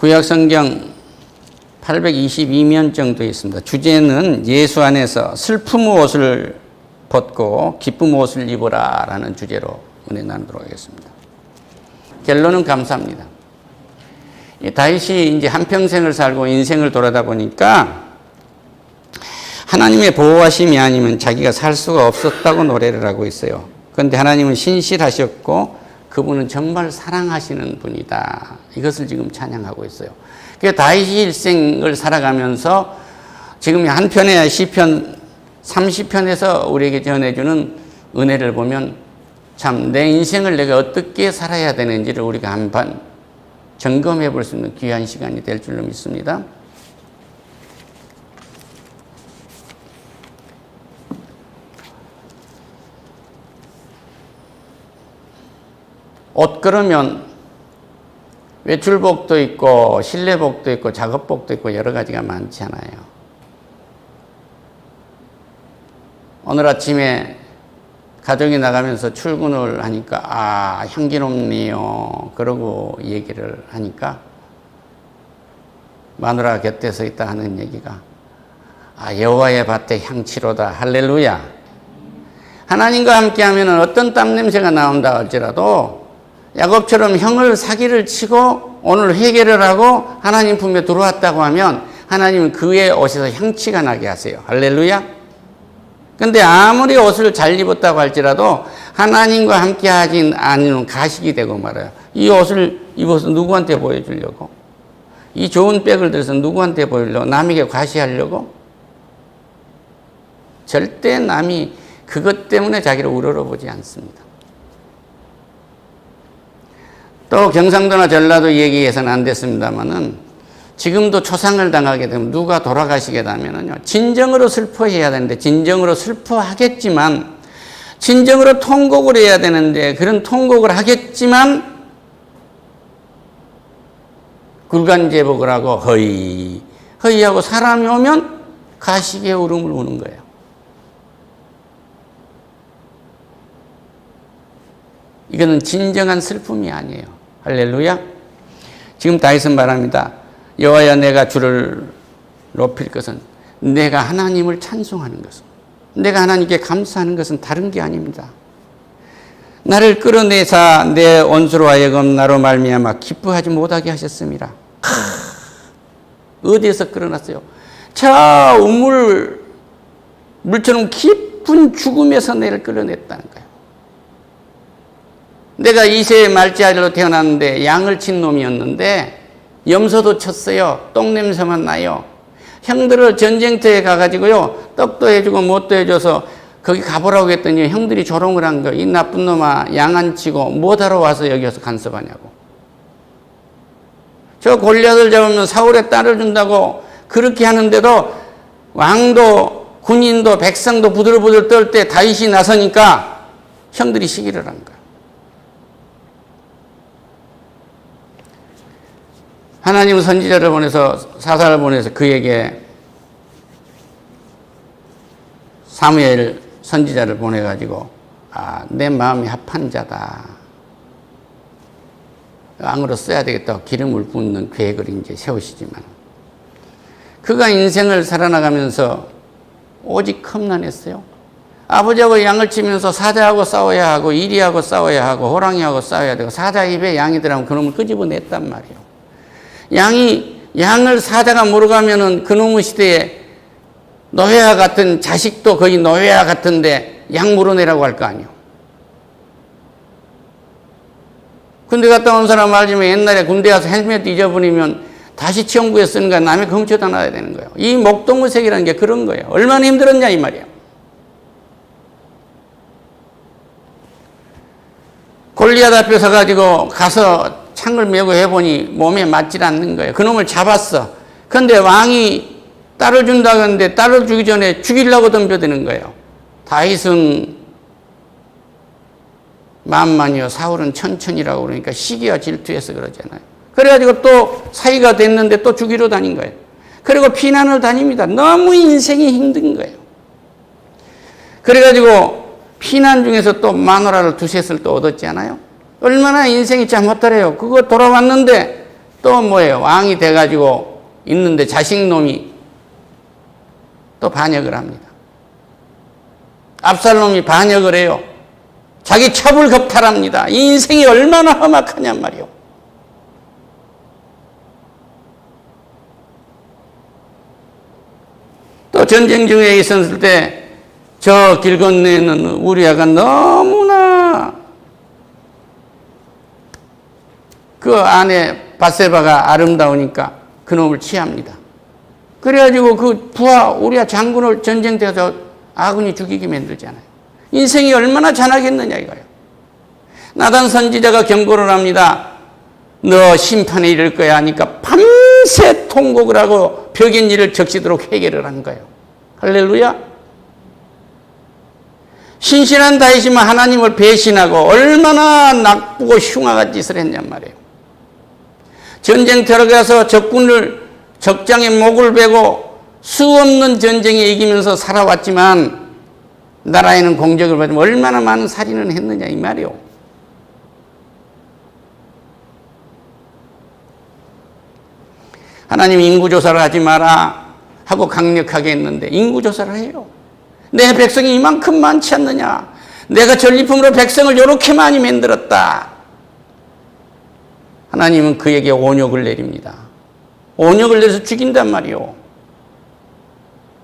구약 성경 822면 정도 있습니다. 주제는 예수 안에서 슬픔 옷을 벗고 기쁨 옷을 입어라 라는 주제로 은혜 나누도록 하겠습니다. 결론은 감사합니다. 이 다윗이 이제 한평생을 살고 인생을 돌아다 보니까 하나님의 보호하심이 아니면 자기가 살 수가 없었다고 노래를 하고 있어요. 그런데 하나님은 신실하셨고 그분은 정말 사랑하시는 분이다. 이것을 지금 찬양하고 있어요. 그 다윗이 일생을 살아가면서 지금 한편의 시편 30편에서 우리에게 전해주는 은혜를 보면 참 내 인생을 내가 어떻게 살아야 되는지를 우리가 한번 점검해 볼 수 있는 귀한 시간이 될 줄로 믿습니다. 옷 그러면 외출복도 있고 실내복도 있고 작업복도 있고 여러 가지가 많잖아요. 오늘 아침에 가족이 나가면서 출근을 하니까 아 향기롭네요. 그러고 얘기를 하니까 마누라 곁에 서 있다 하는 얘기가 아 여호와의 밭에 향치로다 할렐루야. 하나님과 함께하면 어떤 땀 냄새가 나온다 할지라도 야곱처럼 형을 사기를 치고 오늘 회개를 하고 하나님 품에 들어왔다고 하면 하나님은 그의 옷에서 향취가 나게 하세요. 할렐루야. 근데 아무리 옷을 잘 입었다고 할지라도 하나님과 함께 하진 않으면 가식이 되고 말아요. 이 옷을 입어서 누구한테 보여주려고? 이 좋은 백을 들어서 누구한테 보이려고? 남에게 과시하려고? 절대 남이 그것 때문에 자기를 우러러보지 않습니다. 또 경상도나 전라도 얘기해서는 안 됐습니다만은 지금도 초상을 당하게 되면 누가 돌아가시게 되면은요 진정으로 슬퍼해야 되는데 진정으로 슬퍼하겠지만 진정으로 통곡을 해야 되는데 그런 통곡을 하겠지만 굴간제복을 하고 허이 허이하고 사람이 오면 가시게 울음을 우는 거예요. 이거는 진정한 슬픔이 아니에요. 할렐루야. 지금 다윗은 말합니다. 여호와여 내가 주를 높일 것은 내가 하나님을 찬송하는 것은 내가 하나님께 감사하는 것은 다른 게 아닙니다. 나를 끌어내사 내 원수로 하여금 나로 말미암아 기뻐하지 못하게 하셨습니다. 어디에서 끌어났어요? 저 우물 물처럼 깊은 죽음에서 내를 끌어냈다는 거예요. 내가 이세의 말지아리로 태어났는데 양을 친 놈이었는데 염소도 쳤어요. 똥 냄새만 나요. 형들을 전쟁터에 가가지고요. 떡도 해주고 뭣도 해줘서 거기 가보라고 했더니 형들이 조롱을 한 거. 이 나쁜 놈아 양 안 치고 뭐하러 와서 여기서 간섭하냐고. 저 골리앗을 잡으면 사울의 딸을 준다고 그렇게 하는데도 왕도 군인도 백성도 부들부들 떨 때 다윗이 나서니까 형들이 시기를 한 거야. 하나님은 선지자를 보내서 사사를 보내서 그에게 사무엘 선지자를 보내가지고 아, 내 마음이 합한 자다. 왕으로 써야 되겠다고 기름을 붓는 계획을 이제 세우시지만 그가 인생을 살아나가면서 오직 험난했어요. 아버지하고 양을 치면서 사자하고 싸워야 하고 이리하고 싸워야 하고 호랑이하고 싸워야 되고 사자 입에 양이 들어가면 그놈을 끄집어냈단 말이에요. 양이 양을 사자가 물어가면은 그놈의 시대에 노예와 같은 자식도 거의 노예와 같은데 양 물어내라고 할 거 아니요. 군대 갔다 온 사람 알지만 옛날에 군대 가서 헬멧 잊어버리면 다시 치용구에 쓰는 거야. 남의 훔쳐다 놔야 되는 거예요. 이 목동무색이라는 게 그런 거예요. 얼마나 힘들었냐 이 말이에요. 골리앗 앞에 서가지고 가서 창을 메고 해보니 몸에 맞질 않는 거예요. 그놈을 잡았어. 그런데 왕이 딸을 준다고 하는데 딸을 주기 전에 죽이려고 덤벼드는 거예요. 다윗은 만만이요. 사울은 천천히라고 그러니까 시기와 질투해서 그러잖아요. 그래가지고 또 사이가 됐는데 또 죽이러 다닌 거예요. 그리고 피난을 다닙니다. 너무 인생이 힘든 거예요. 그래가지고 피난 중에서 또 마누라를 두셋을 또 얻었잖아요. 얼마나 인생이 참 못하래요. 그거 돌아왔는데 또 뭐예요? 왕이 돼가지고 있는데 자식놈이 또 반역을 합니다. 압살롬이 반역을 해요. 자기 첩을 겁탈합니다. 이 인생이 얼마나 험악하냔 말이요. 또 전쟁 중에 있었을 때 저 길 건너에는 우리아가 너무나 그 안에 바세바가 아름다우니까 그놈을 취합니다. 그래가지고 그 부하 우리아 장군을 전쟁터에서 아군이 죽이게 만들잖아요. 인생이 얼마나 잔하겠느냐 이거예요. 나단 선지자가 경고를 합니다. 너 심판에 이를 거야 하니까 밤새 통곡을 하고 벽인 일을 적시도록 해결을 한 거예요. 할렐루야. 신실한 다윗이면 하나님을 배신하고 얼마나 나쁘고 흉악한 짓을 했냔 말이에요. 전쟁 들어가서 적군을 적장에 목을 베고 수없는 전쟁에 이기면서 살아왔지만 나라에는 공적을 받으면 얼마나 많은 살인을 했느냐 이 말이요. 하나님 인구조사를 하지 마라 하고 강력하게 했는데 인구조사를 해요. 내 백성이 이만큼 많지 않느냐? 내가 전리품으로 백성을 이렇게 많이 만들었다. 하나님은 그에게 온욕을 내립니다. 온욕을 내서 죽인단 말이요.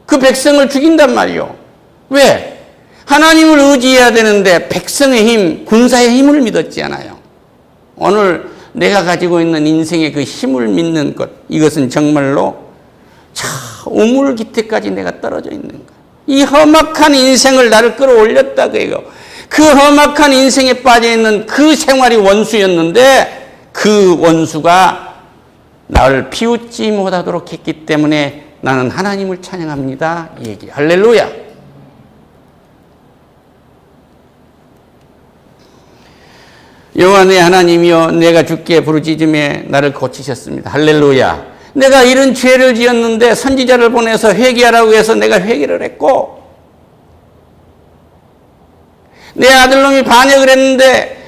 그 백성을 죽인단 말이요. 왜? 하나님을 의지해야 되는데 백성의 힘, 군사의 힘을 믿었지 않아요. 오늘 내가 가지고 있는 인생의 그 힘을 믿는 것, 이것은 정말로 저 우물 기태까지 내가 떨어져 있는 것. 이 험악한 인생을 나를 끌어올렸다 그예요. 그 험악한 인생에 빠져 있는 그 생활이 원수였는데 그 원수가 나를 피웃지 못하도록 했기 때문에 나는 하나님을 찬양합니다. 이 얘기. 할렐루야. 여호와 내 하나님이여 내가 주께 부르짖음에 나를 고치셨습니다. 할렐루야. 내가 이런 죄를 지었는데 선지자를 보내서 회개하라고 해서 내가 회개를 했고 내 아들놈이 반역을 했는데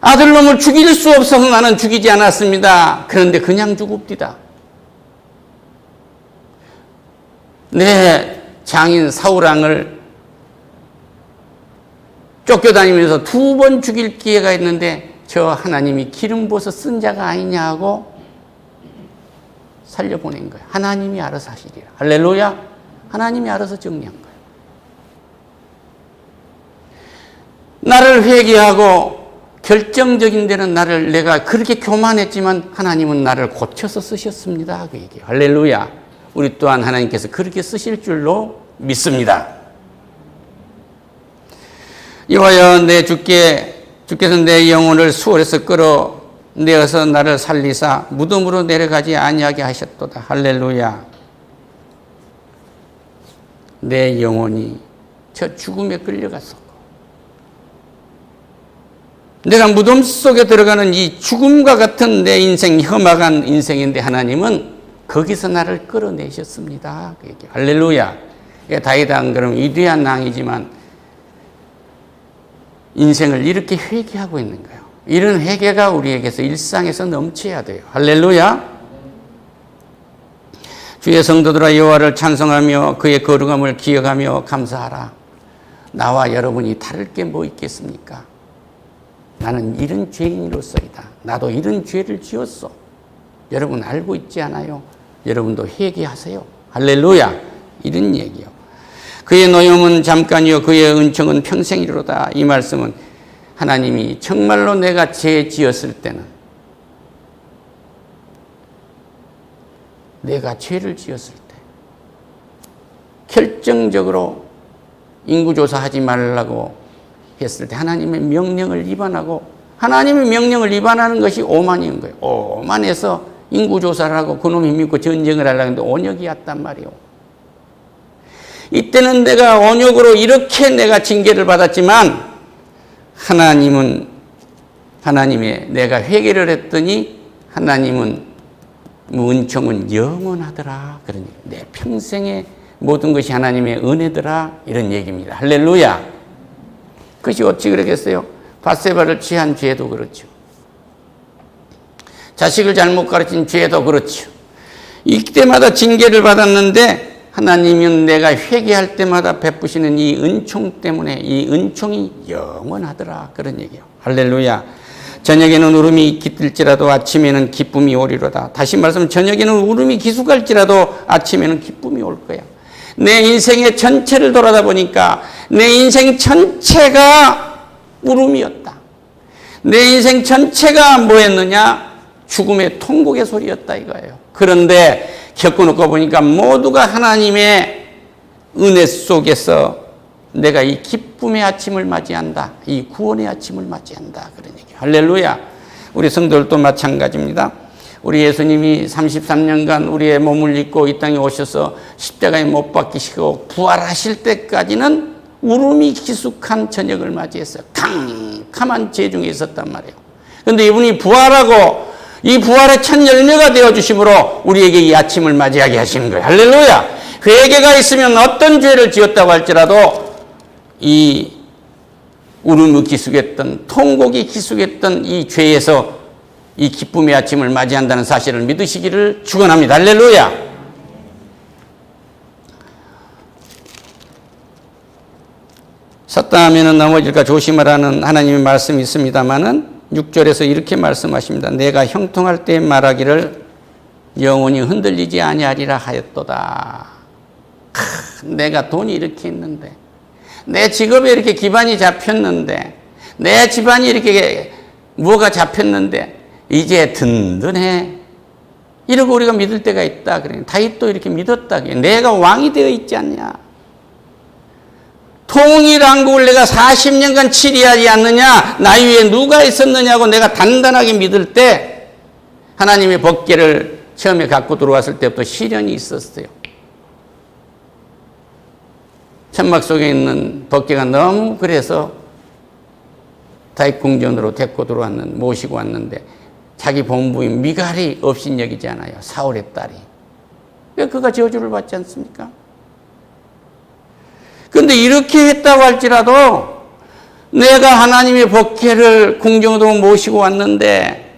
아들놈을 죽일 수 없어서 나는 죽이지 않았습니다. 그런데 그냥 죽읍디다. 내 장인 사우랑을 쫓겨다니면서 두 번 죽일 기회가 있는데 저 하나님이 기름 부어서 쓴 자가 아니냐 하고 살려보낸 거예요. 하나님이 알아서 하시리라. 할렐루야. 하나님이 알아서 정리한 거예요. 나를 회개하고 결정적인 데는 나를 내가 그렇게 교만했지만 하나님은 나를 고쳐서 쓰셨습니다. 그 얘기예요. 할렐루야. 우리 또한 하나님께서 그렇게 쓰실 줄로 믿습니다. 여호와여 내 주께 주께서 내 영혼을 수월해서 끌어 내어서 나를 살리사 무덤으로 내려가지 아니하게 하셨도다. 할렐루야. 내 영혼이 저 죽음에 끌려갔어. 내가 무덤 속에 들어가는 이 죽음과 같은 내 인생, 험악한 인생인데 하나님은 거기서 나를 끌어내셨습니다. 할렐루야. 다윗 안 그럼 위대한 낭이지만 인생을 이렇게 회개하고 있는 거예요. 이런 회개가 우리에게서 일상에서 넘쳐야 돼요. 할렐루야. 주의 성도들아 여호와를 찬송하며 그의 거룩함을 기억하며 감사하라. 나와 여러분이 다를 게 뭐 있겠습니까? 나는 이런 죄인으로서이다. 나도 이런 죄를 지었어. 여러분 알고 있지 않아요? 여러분도 회개하세요. 할렐루야. 이런 얘기요. 그의 노염은 잠깐이요 그의 은총은 평생이로다. 이 말씀은 하나님이 정말로 내가 죄 지었을 때는 내가 죄를 지었을 때 결정적으로 인구조사하지 말라고 했을 때 하나님의 명령을 위반하고 하나님의 명령을 위반하는 것이 오만인 거예요. 오만해서 인구조사를 하고 그놈이 믿고 전쟁을 하려고 했는데 온역이 왔단 말이에요. 이때는 내가 온역으로 이렇게 내가 징계를 받았지만 하나님은 하나님의 내가 회개를 했더니 하나님은 은총은 영원하더라. 얘기. 내 평생의 모든 것이 하나님의 은혜더라. 이런 얘기입니다. 할렐루야. 그것이 어찌 그러겠어요? 바세바를 취한 죄도 그렇죠. 자식을 잘못 가르친 죄도 그렇죠. 이때마다 징계를 받았는데 하나님은 내가 회개할 때마다 베푸시는 이 은총 때문에 이 은총이 영원하더라 그런 얘기요. 할렐루야. 저녁에는 울음이 깃들지라도 아침에는 기쁨이 오리로다. 다시 말씀 저녁에는 울음이 기숙할지라도 아침에는 기쁨이 올 거야. 내 인생의 전체를 돌아다 보니까 내 인생 전체가 울음이었다. 내 인생 전체가 뭐였느냐? 죽음의 통곡의 소리였다 이거예요. 그런데 겪어놓고 보니까 모두가 하나님의 은혜 속에서 내가 이 기쁨의 아침을 맞이한다. 이 구원의 아침을 맞이한다. 그런 얘기. 할렐루야. 우리 성도들도 마찬가지입니다. 우리 예수님이 33년간 우리의 몸을 입고 이 땅에 오셔서 십자가에 못 박히시고 부활하실 때까지는 울음이 기숙한 저녁을 맞이했어요. 캄캄한 재중에 있었단 말이에요. 근데 이분이 부활하고 이 부활의 첫 열매가 되어 주심으로 우리에게 이 아침을 맞이하게 하시는 거예요. 할렐루야. 회개가 있으면 어떤 죄를 지었다고 할지라도 이 울음이 기숙했던 통곡이 기숙했던 이 죄에서 이 기쁨의 아침을 맞이한다는 사실을 믿으시기를 축원합니다. 할렐루야. 섰다 하면은 넘어질까 조심하라는 하나님의 말씀이 있습니다만은 6절에서 이렇게 말씀하십니다. 내가 형통할 때 말하기를 영원히 흔들리지 아니하리라 하였도다. 크, 내가 돈이 이렇게 있는데 내 직업에 이렇게 기반이 잡혔는데 내 집안이 이렇게 뭐가 잡혔는데 이제 든든해. 이러고 우리가 믿을 때가 있다. 그래. 다윗도 이렇게 믿었다. 내가 왕이 되어 있지 않냐. 통일왕국을 내가 40년간 치리하지 않느냐? 나 위에 누가 있었느냐고 내가 단단하게 믿을 때 하나님의 법계를 처음에 갖고 들어왔을 때부터 시련이 있었어요. 천막 속에 있는 법계가 너무 그래서 다윗 궁전으로 데리고 들어왔는 모시고 왔는데 자기 본부인 미갈이 없인 여기지 않아요. 사울의 딸이. 왜 그가 저주를 받지 않습니까? 그런데 이렇게 했다고 할지라도 내가 하나님의 법계를 궁정으로 모시고 왔는데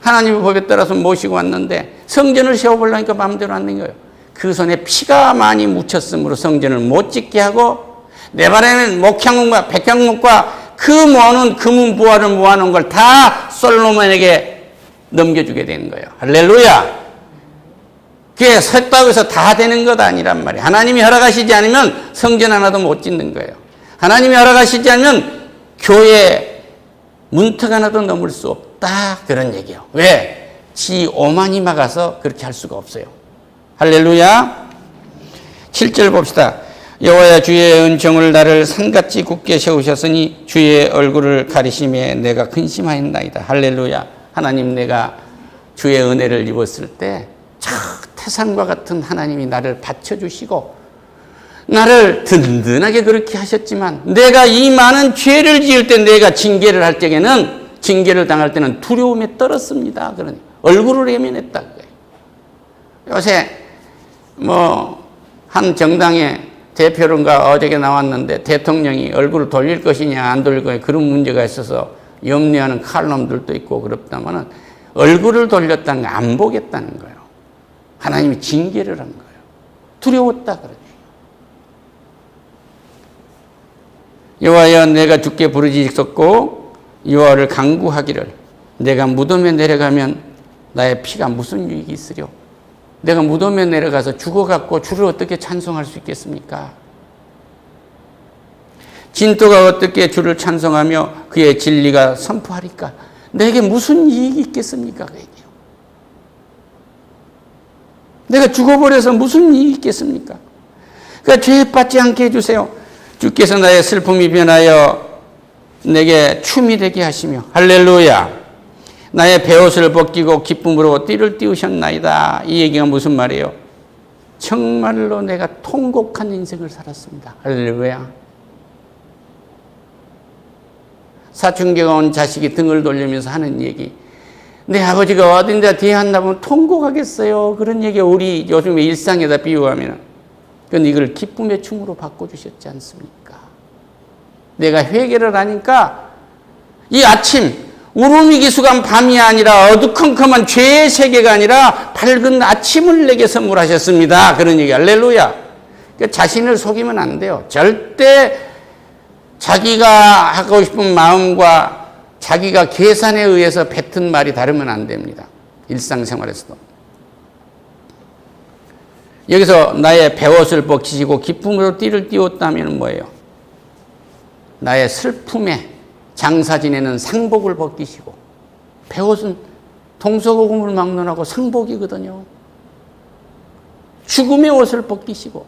하나님의 법에 따라서 모시고 왔는데 성전을 세워보려니까 마음대로 안 된 거예요. 그 손에 피가 많이 묻혔으므로 성전을 못 짓게 하고 내 발에는 목향목과 백향목과 그 모아놓은 금은 부화를 모아놓은 걸 다 솔로몬에게 넘겨주게 된 거예요. 할렐루야! 그게 섰다고 해서 다 되는 것 아니란 말이에요. 하나님이 허락하시지 않으면 성전 하나도 못 짓는 거예요. 하나님이 허락하시지 않으면 교회 문턱 하나도 넘을 수 없다. 그런 얘기예요. 왜? 지 오만이 막아서 그렇게 할 수가 없어요. 할렐루야. 7절 봅시다. 여호와야 주의 은총을 나를 산같이 굳게 세우셨으니 주의 얼굴을 가리심에 내가 근심하였나이다. 할렐루야. 하나님 내가 주의 은혜를 입었을 때 저 태산과 같은 하나님이 나를 받쳐주시고 나를 든든하게 그렇게 하셨지만 내가 이 많은 죄를 지을 때 내가 징계를 할 적에는 징계를 당할 때는 두려움에 떨었습니다. 그러니 얼굴을 예민했다. 요새 뭐 한 정당의 대표론가 어저께 나왔는데 대통령이 얼굴을 돌릴 것이냐 안 돌릴 거냐 그런 문제가 있어서 염려하는 칼럼들도 있고 그렇다면은 얼굴을 돌렸다는 거 안 보겠다는 거예요. 하나님이 징계를 한 거예요. 두려웠다 그러죠. 여호와여 내가 죽게 부르짖었고 여호와를 강구하기를 내가 무덤에 내려가면 나의 피가 무슨 유익이 있으려 내가 무덤에 내려가서 죽어갖고 주를 어떻게 찬송할 수 있겠습니까? 진토가 어떻게 주를 찬송하며 그의 진리가 선포하리까? 내게 무슨 이익이 있겠습니까? 그 얘기요. 내가 죽어버려서 무슨 이익이 있겠습니까? 그러니까 죄 받지 않게 해주세요. 주께서 나의 슬픔이 변하여 내게 춤이 되게 하시며 할렐루야. 나의 배옷을 벗기고 기쁨으로 띠를 띄우셨나이다. 이 얘기가 무슨 말이에요? 정말로 내가 통곡한 인생을 살았습니다. 할렐루야. 사춘기가 온 자식이 등을 돌리면서 하는 얘기. 내 아버지가 한다 보면 통곡하겠어요. 그런 얘기 우리 요즘에 일상에다 비유하면. 그런데 이걸 기쁨의 춤으로 바꿔주셨지 않습니까? 내가 회개를 하니까 이 아침 우르미 기수간 밤이 아니라 어두컴컴한 죄의 세계가 아니라 밝은 아침을 내게 선물하셨습니다. 그런 얘기 할렐루야. 그러니까 자신을 속이면 안 돼요. 절대 자기가 하고 싶은 마음과 자기가 계산에 의해서 뱉은 말이 다르면 안 됩니다. 일상생활에서도. 여기서 나의 배옷을 벗기시고 기쁨으로 띠를 띄웠다면 뭐예요? 나의 슬픔에 장사 지내는 상복을 벗기시고 배옷은 동서고금을 막론하고 상복이거든요. 죽음의 옷을 벗기시고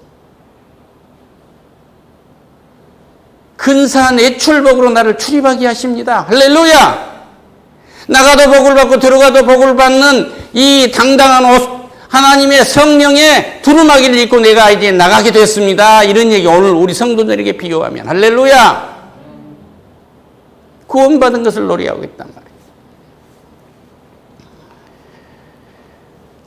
근사한 애출복으로 나를 출입하게 하십니다. 할렐루야! 나가도 복을 받고 들어가도 복을 받는 이 당당한 옷, 하나님의 성령의 두루마기를 입고 내가 이제 나가게 됐습니다. 이런 얘기 오늘 우리 성도들에게 비교하면 할렐루야! 구원받은 것을 노래하고 있단 말이에요.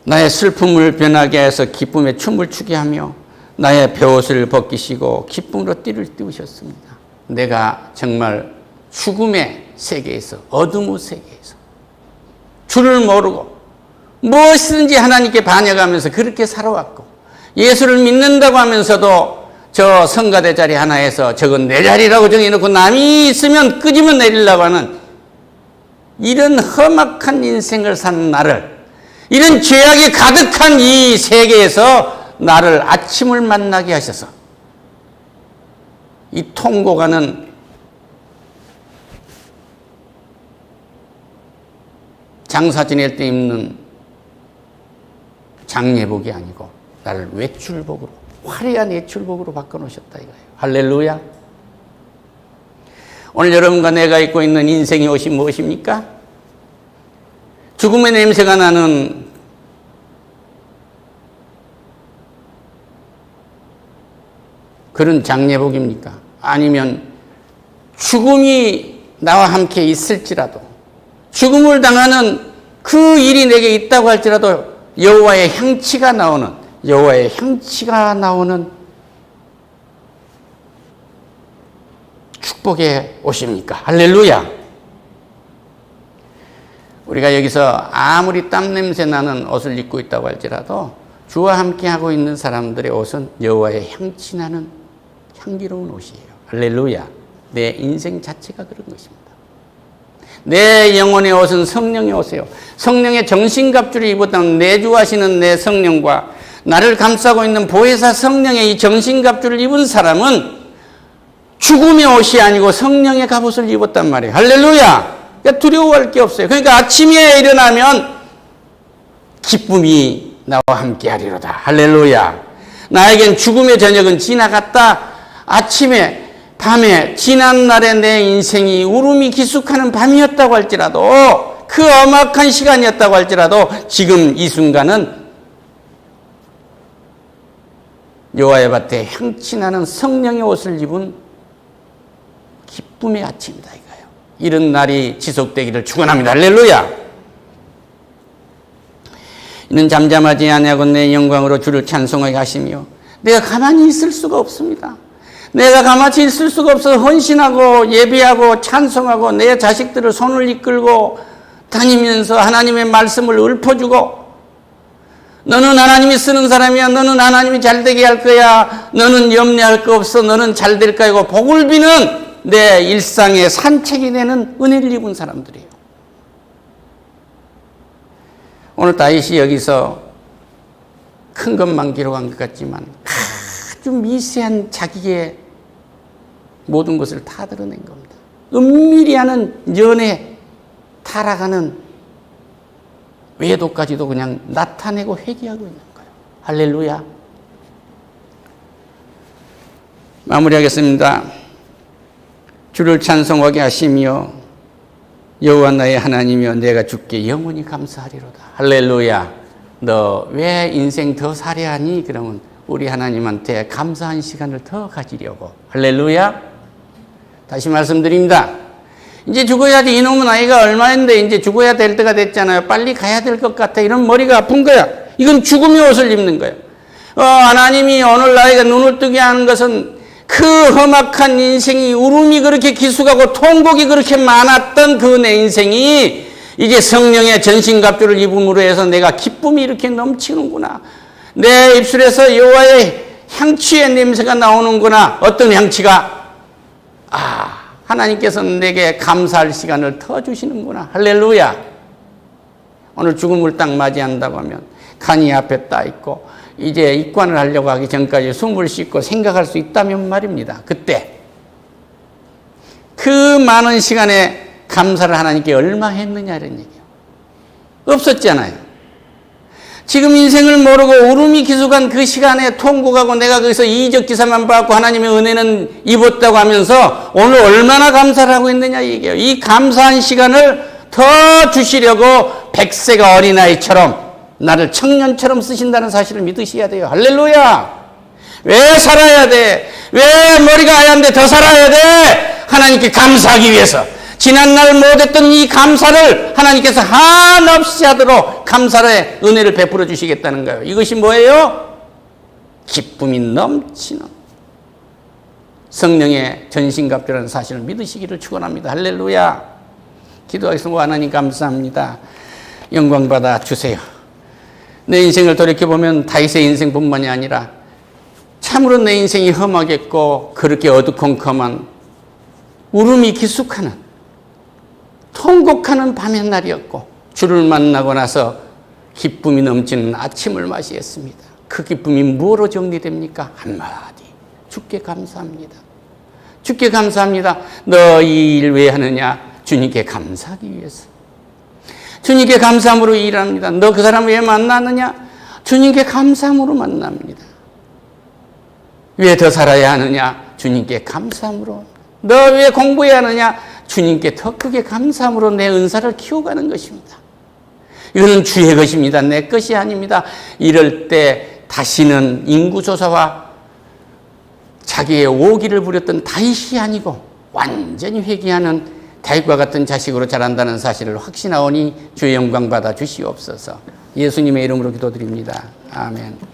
나의 슬픔을 변하게 해서 기쁨의 춤을 추게 하며 나의 배옷을 벗기시고 기쁨으로 띠를 띄우셨습니다. 내가 정말 죽음의 세계에서 어둠의 세계에서 주를 모르고 무엇이든지 하나님께 반역하면서 그렇게 살아왔고 예수를 믿는다고 하면서도 저 성가대 자리 하나에서 저건 내 자리라고 정해놓고 남이 있으면 끄집어 내리려고 하는 이런 험악한 인생을 산 나를 이런 죄악이 가득한 이 세계에서 나를 아침을 만나게 하셔서 이 통고가는 장사 지낼 때 입는 장례복이 아니고 나를 외출복으로 화려한 외출복으로 바꿔놓으셨다 이거예요. 할렐루야. 오늘 여러분과 내가 입고 있는 인생의 옷이 무엇입니까? 죽음의 냄새가 나는 그런 장례복입니까? 아니면 죽음이 나와 함께 있을지라도 죽음을 당하는 그 일이 내게 있다고 할지라도 여호와의 향치가 나오는 여호와의 향치가 나오는 축복의 옷입니까? 할렐루야. 우리가 여기서 아무리 땀 냄새 나는 옷을 입고 있다고 할지라도 주와 함께 하고 있는 사람들의 옷은 여호와의 향치 나는 향기로운 옷이에요. 할렐루야. 내 인생 자체가 그런 것입니다. 내 영혼의 옷은 성령의 옷이에요. 성령의 정신갑주를 입었다는 내주하시는 내 성령과 나를 감싸고 있는 보혜사 성령의 이 정신갑주를 입은 사람은 죽음의 옷이 아니고 성령의 갑옷을 입었단 말이에요. 할렐루야! 그러니까 두려워할 게 없어요. 그러니까 아침에 일어나면 기쁨이 나와 함께 하리로다. 할렐루야! 나에겐 죽음의 저녁은 지나갔다. 아침에 밤에 지난 날의 내 인생이 울음이 기숙하는 밤이었다고 할지라도 그 엄악한 시간이었다고 할지라도 지금 이 순간은 여호와의 밭에 향치 나는 성령의 옷을 입은 기쁨의 아침이다 이거예요. 이런 날이 지속되기를 축원합니다. 할렐루야. 이는 잠잠하지 아니하고 내 영광으로 주를 찬송하게 하시며 내가 가만히 있을 수가 없습니다. 내가 가만히 있을 수가 없어 헌신하고 예배하고 찬송하고 내 자식들을 손을 이끌고 다니면서 하나님의 말씀을 읊어주고 너는 하나님이 쓰는 사람이야. 너는 하나님이 잘 되게 할 거야. 너는 염려할 거 없어. 너는 잘 될 거고 복을 비는 내 일상의 산책이 되는 은혜를 입은 사람들이에요. 오늘 다윗이 여기서 큰 것만 기록한 것 같지만 아주 미세한 자기의 모든 것을 다 드러낸 겁니다. 은밀히 하는 연애 타락하는 외도까지도 그냥 나타내고 회개하고 있는 거예요. 할렐루야. 마무리하겠습니다. 주를 찬송하게 하시며 여호와 나의 하나님이여 내가 주께 영원히 감사하리로다. 할렐루야. 너 왜 인생 더 살해하니? 그러면 우리 하나님한테 감사한 시간을 더 가지려고. 할렐루야. 다시 말씀드립니다. 이제 죽어야지 이놈은 아이가 얼마인데 이제 죽어야 될 때가 됐잖아요. 빨리 가야 될 것 같아. 이런 머리가 아픈 거야. 이건 죽음의 옷을 입는 거야. 어, 하나님이 오늘 나이가 눈을 뜨게 하는 것은 그 험악한 인생이 울음이 그렇게 기숙하고 통곡이 그렇게 많았던 그 내 인생이 이제 성령의 전신갑주를 입음으로 해서 내가 기쁨이 이렇게 넘치는구나. 내 입술에서 여호와의 향취의 냄새가 나오는구나. 어떤 향취가? 아, 하나님께서는 내게 감사할 시간을 더 주시는구나. 할렐루야. 오늘 죽음을 딱 맞이한다고 하면 간이 앞에 따 있고 이제 입관을 하려고 하기 전까지 숨을 쉬고 생각할 수 있다면 말입니다. 그때 그 많은 시간에 감사를 하나님께 얼마 했느냐 이런 얘기예요. 없었잖아요. 지금 인생을 모르고 울음이 기숙한 그 시간에 통곡하고 내가 거기서 이적 기사만 받고 하나님의 은혜는 입었다고 하면서 오늘 얼마나 감사를 하고 있느냐 얘기예요. 이 감사한 시간을 더 주시려고 백세가 어린아이처럼 나를 청년처럼 쓰신다는 사실을 믿으셔야 돼요. 할렐루야! 왜 살아야 돼? 왜 머리가 하얀데 더 살아야 돼? 하나님께 감사하기 위해서. 지난날 못했던 이 감사를 하나님께서 한없이 하도록 감사의 은혜를 베풀어 주시겠다는 거예요. 이것이 뭐예요? 기쁨이 넘치는 성령의 전신갑주라는 사실을 믿으시기를 축원합니다. 할렐루야. 기도하겠습니다. 하나님 감사합니다. 영광 받아 주세요. 내 인생을 돌이켜 보면 다윗의 인생뿐만이 아니라 참으로 내 인생이 험하겠고 그렇게 어두컴컴한 울음이 기숙하는 통곡하는 밤의 날이었고 주를 만나고 나서 기쁨이 넘치는 아침을 맞이했습니다. 그 기쁨이 무엇으로 정리됩니까? 한마디. 주께 감사합니다. 주께 감사합니다. 너 이 일 왜 하느냐? 주님께 감사하기 위해서. 주님께 감사함으로 일합니다. 너 그 사람 왜 만나느냐? 주님께 감사함으로 만납니다. 왜 더 살아야 하느냐? 주님께 감사함으로. 너 왜 공부해야 하느냐? 주님께 더 크게 감사함으로 내 은사를 키워가는 것입니다. 이거는 주의 것입니다. 내 것이 아닙니다. 이럴 때 다시는 인구조사와 자기의 오기를 부렸던 다윗이 아니고 완전히 회개하는 다윗과 같은 자식으로 자란다는 사실을 확신하오니 주의 영광 받아 주시옵소서. 예수님의 이름으로 기도드립니다. 아멘.